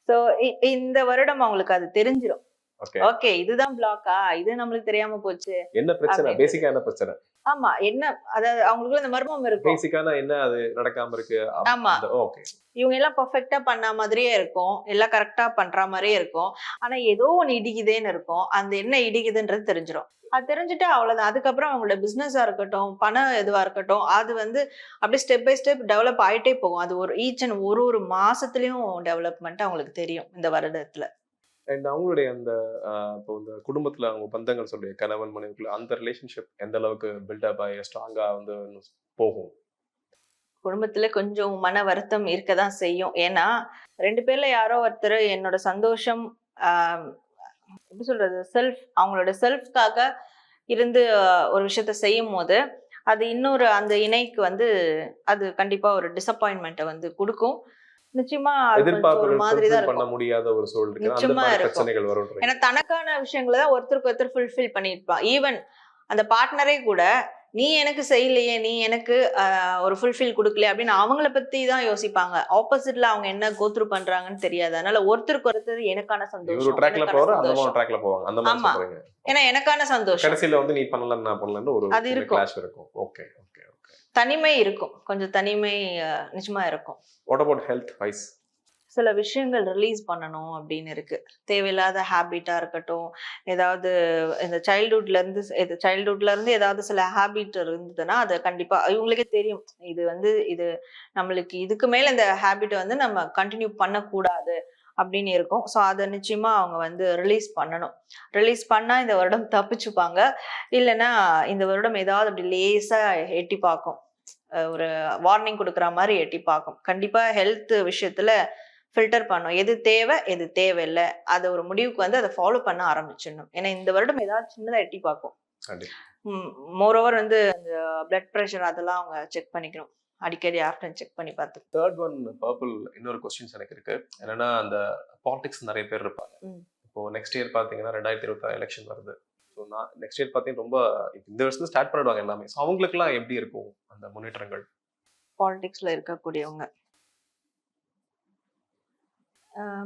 சோ இந்த வருடம் அவங்களுக்கு அது தெரிஞ்சிடும் ஓகே. ஓகே இதுதான் பிளாக்கா இது நம்மளுக்கு தெரியாம போச்சு. என்ன பிரச்சனை. பேசிக்கா என்ன பிரச்சனை? ஆமா என்ன அதாவது அவங்களுக்குள்ள இந்த மர்மம் இருக்கும். பேசிக்கான என்ன அது நடக்காம இருக்கு? ஆமா. ஓகே. இவங்க எல்லாம் பர்ஃபெக்டா பண்ண மாதிரியே இருக்கும். எல்லாம் கரெக்டா பண்ற மாதிரியே இருக்கும். ஆனா ஏதோ ஒண்ணு இடிக்குதேன்னு இருக்கும். அந்த என்ன இடிக்குதுன்றது தெரிஞ்சிடும் அது தெரிஞ்சுட்டு அவ்வளவுதான். அதுக்கப்புறம் அவங்களோட பிசினஸா இருக்கட்டும் பணம் எதுவா இருக்கட்டும் அது வந்து அப்படியே ஸ்டெப் பை ஸ்டெப் டெவலப் ஆயிட்டே போகும். அது ஒரு ஈச் அண்ட் ஒரு ஒரு மாசத்துலயும் டெவலப்மெண்ட் அவங்களுக்கு தெரியும் இந்த வருடத்துல. அண்ட் அவங்களுடைய அந்த இப்போ இந்த குடும்பத்தில் அவங்க பந்தங்கள் சொல்லிய கணவன் மனைவிக்குள்ள அந்த ரிலேஷன்ஷிப் எந்த அளவுக்கு பில்டப் ஆகி ஸ்ட்ராங்காக வந்து போகும்? குடும்பத்துல கொஞ்சம் மன வருத்தம் இருக்க தான் செய்யும். ஏன்னா ரெண்டு பேர்ல யாரோ ஒருத்தர் என்னோட சந்தோஷம் எப்படி சொல்றது செல்ஃப் அவங்களோட செல்ஃப்காக இருந்து ஒரு விஷயத்த செய்யும் போது அது இன்னொரு அந்த இணைக்கு வந்து அது கண்டிப்பா ஒரு டிசப்பாயின்மெண்ட்டை வந்து கொடுக்கும். நிச்சயமா எதிர்பார்ப்புகள் பண்ண முடியாத ஒரு சூழல் நிச்சயமா. பிரச்சனைகள் வரும் ஏன்னா தனக்கான விஷயங்களை தான் ஒருத்தருக்கு ஒருத்தர் ஃபுல்ஃபில் பண்ணியிருப்பான் ஈவன் அந்த பார்ட்னரே கூட நீ எனக்கு செய்யலையே நீ எனக்கு ஒரு ஃபுல்ஃபில் கொடுக்கல அப்படின்னு அவங்கள பத்தி தான் யோசிப்பாங்க. ஆப்போசிட்ல அவங்க என்ன கோத்ரூ பண்றாங்கன்னு தெரியாது. அதனால ஒருத்தருக்கு ஒருத்தர் எனக்கான சந்தோஷம் ட்ராக்ல போவாங்க. ஏன்னா எனக்கான சந்தோஷம். கடைசியில வந்து நீ பண்ணலன்னு ஒரு அது இருக்கும். இருக்கும். ஓகே தனிமை இருக்கும். கொஞ்சம் தனிமை நிஜமா இருக்கும். வாட் அபவுட் ஹெல்த் வைஸ் சில விஷயங்கள் ரிலீஸ் பண்ணணும் அப்படின்னு இருக்கு. தேவையில்லாத ஹேபிட்டா இருக்கட்டும் ஏதாவது இந்த சைல்ட்ஹுட்ல இருந்து இது சைல்ட்ஹுட்ல இருந்து ஏதாவது சில ஹேபிட் இருந்ததுன்னா அது கண்டிப்பா இவங்களுக்கே தெரியும். இது வந்து இது நம்மளுக்கு இதுக்கு மேல இந்த ஹேபிட் வந்து நம்ம கண்டினியூ பண்ணக்கூடாது. அப்படின்னு இருக்கும். ஸோ அதை நிச்சயமா அவங்க வந்து ரிலீஸ் பண்ணணும். ரிலீஸ் பண்ணா இந்த வருடம் தப்பிச்சுப்பாங்க. இல்லைன்னா இந்த வருடம் ஏதாவது அப்படி லேசா எட்டி பார்க்கும். ஒரு வார்னிங் கொடுக்குற மாதிரி எட்டி பார்க்கும். கண்டிப்பா ஹெல்த் விஷயத்துல ஃபில்டர் பண்ணும் எது தேவை எது தேவையில்லை. அதை ஒரு முடிவுக்கு வந்து அதை ஃபாலோ பண்ண ஆரம்பிச்சிடணும். ஏன்னா இந்த வருடம் ஏதாவது சின்னதா எட்டி பார்க்கும். மோரோவர் வந்து அந்த பிளட் ப்ரெஷர் அதெல்லாம் அவங்க செக் பண்ணிக்கணும். அடிக்கடி ஆஃப்டர் செக் பண்ணி பார்த்து தேர்ட் ஒன் பர்பிள் இன்னொரு கொஸ்டின்ஸ் எனக்கு இருக்கு. என்னன்னா அந்த பாலிடிக்ஸ் நிறைய பேர் இருப்பாங்க. இப்போ நெக்ஸ்ட் இயர் பாத்தீங்கன்னா ரெண்டாயிரத்தி இருபத்தி எலெக்ஷன் வருது. ஸோ நான் நெக்ஸ்ட் இயர் பார்த்தீங்கன்னா ரொம்ப இந்த வருஷத்துல ஸ்டார்ட் பண்ணிடுவாங்க எல்லாமே. ஸோ அவங்களுக்குலாம் எப்படி இருக்கும் அந்த முன்னேற்றங்கள்? பாலிடிக்ஸ்ல இருக்கக்கூடியவங்க.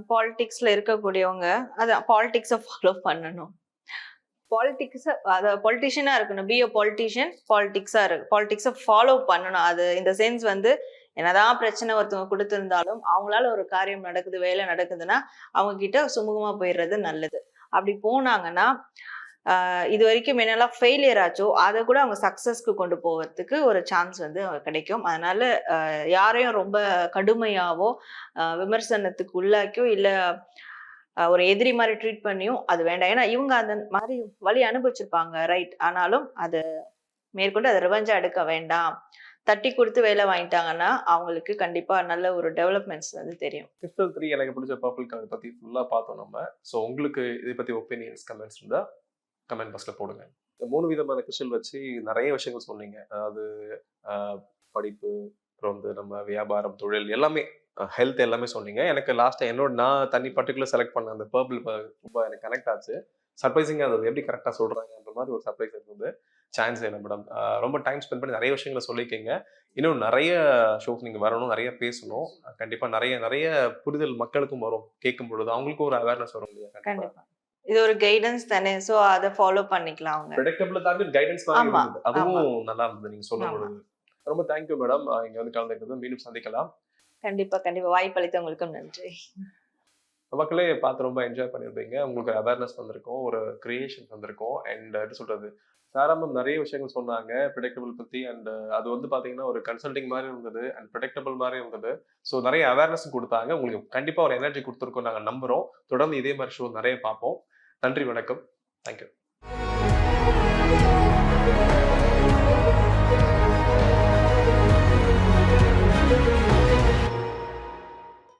பாலிடிக்ஸ்ல இருக்கக்கூடியவங்க. அதான் பாலிடிக்ஸை ஃபாலோ பண்ணணும். பாலிட்டிக்ஸ் அதை பொலிட்டிஷியனா இருக்கணும். பி அ பொலிட்டிஷியன் பாலிடிக்ஸா இருக்கு பாலிடிக்ஸை ஃபாலோ பண்ணணும். அது இந்த சென்ஸ் வந்து என்னதான் பிரச்சனை ஒருத்தவங்க கொடுத்துருந்தாலும் அவங்களால ஒரு காரியம் நடக்குது வேலை நடக்குதுன்னா அவங்க கிட்ட சுமூகமா போயிடுறது நல்லது. அப்படி போனாங்கன்னா ஆஹ் இது வரைக்கும் என்னெல்லாம் ஃபெயிலியர் ஆச்சோ அதை கூட அவங்க சக்சஸ்க்கு கொண்டு போவதுக்கு ஒரு சான்ஸ் வந்து கிடைக்கும். அதனால யாரையும் ரொம்ப கடுமையாவோ ஆஹ் விமர்சனத்துக்கு உள்ளாக்கியோ இல்லை ஒரு எதிரி மாதிரி ட்ரீட் பண்ணியும் அது வேண்டாம். ஏன்னா இவங்க அந்த மாதிரி வழி அனுபவிச்சிருப்பாங்க. ரைட் ஆனாலும் அது மேற்கொண்டு அதை ரிவெஞ்சா எடுக்க வேண்டாம். தட்டி கொடுத்து வேலை வாங்கிட்டாங்கன்னா அவங்களுக்கு கண்டிப்பா நல்ல ஒரு டெவலப்மெண்ட்ஸ் வந்து தெரியும். கிறிஸ்டல் த்ரீ எனக்கு பிடிச்ச பர்பிள் கலர் பத்தி ஃபுல்லா பார்த்தோம் நம்ம. ஸோ உங்களுக்கு இதை பத்தி ஒப்பீனியன்ஸ் கமெண்ட்ஸ் இருந்தா கமெண்ட் பாக்ஸ்ல போடுங்க. இந்த மூணு விதமான கிறிஸ்டல் வச்சு நிறைய விஷயங்கள் சொன்னீங்க. அதாவது படிப்பு அப்புறம் வந்து நம்ம வியாபாரம் தொழில் எல்லாமே ஹெல்த் எல்லாமே சொன்னீங்க. எனக்கு லாஸ்ட்டாக என்னோட நான் தனி பர்டிகுலர் செலக்ட் பண்ண அந்த பர்பிள் ரொம்ப எனக்கு கனெக்ட் ஆச்சு. சர்ப்ரைசிங்காக அது எப்படி கரெக்டாக சொல்கிறாங்கன்ற மாதிரி ஒரு சர்ப்ரைஸ் இருந்தது. சான்ஸ் இல்லை மேடம் ரொம்ப டைம் ஸ்பெண்ட் பண்ணி நிறைய விஷயங்களை சொல்லியிருக்கீங்க. இன்னும் நிறைய ஷோஸ் நீங்கள் வரணும் நிறைய பேசணும். கண்டிப்பாக நிறைய நிறைய புரிதல் மக்களுக்கும் வரும். கேட்கும் பொழுது அவங்களுக்கும் ஒரு அவேர்னஸ் வரும் இல்லையா? கண்டிப்பாக கண்டிப்பா. இது ஒரு கைடன்ஸ் தானே. சோ அதை ஃபாலோ பண்ணிக்கலாம் அவங்க. ப்ரெடிக்டபிள் தாண்டி கைடன்ஸ் அதுவும் நல்லா இருந்தது நீங்க சொல்லும். பொழுது. ரொம்ப தேங்க்யூ மேடம் இங்க வந்து கலந்துக்கிறது மீண்டும் சந்திக்கலாம். கண்டிப்பா கண்டிப்பா. வாய்ப்பளித்தவங்களுக்கும் நன்றி. மக்களே பார்த்து ரொம்ப என்ஜாய் பண்ணியிருப்பீங்க. உங்களுக்கு அவேர்னஸ் வந்திருக்கும் ஒரு கிரியேஷன் வந்திருக்கும். அண்ட் எப்படி சொல்றது சாரா நிறைய விஷயங்கள் சொன்னாங்க ப்ரிடெக்டபிள் பத்தி. அண்ட் அது வந்து பாத்தீங்கன்னா ஒரு கன்சல்டிங் மாதிரி இருந்தது அண்ட் ப்ரிடெக்டபிள் மாதிரி இருந்தது. ஸோ நிறைய அவேர்னஸ் கொடுத்தாங்க. உங்களுக்கு கண்டிப்பா ஒரு எனர்ஜி கொடுத்துருக்கோம் நாங்கள் நம்புறோம். தொடர்ந்து இதே மாதிரி ஷோ நிறைய பார்ப்போம். நன்றி வணக்கம். தேங்க்யூ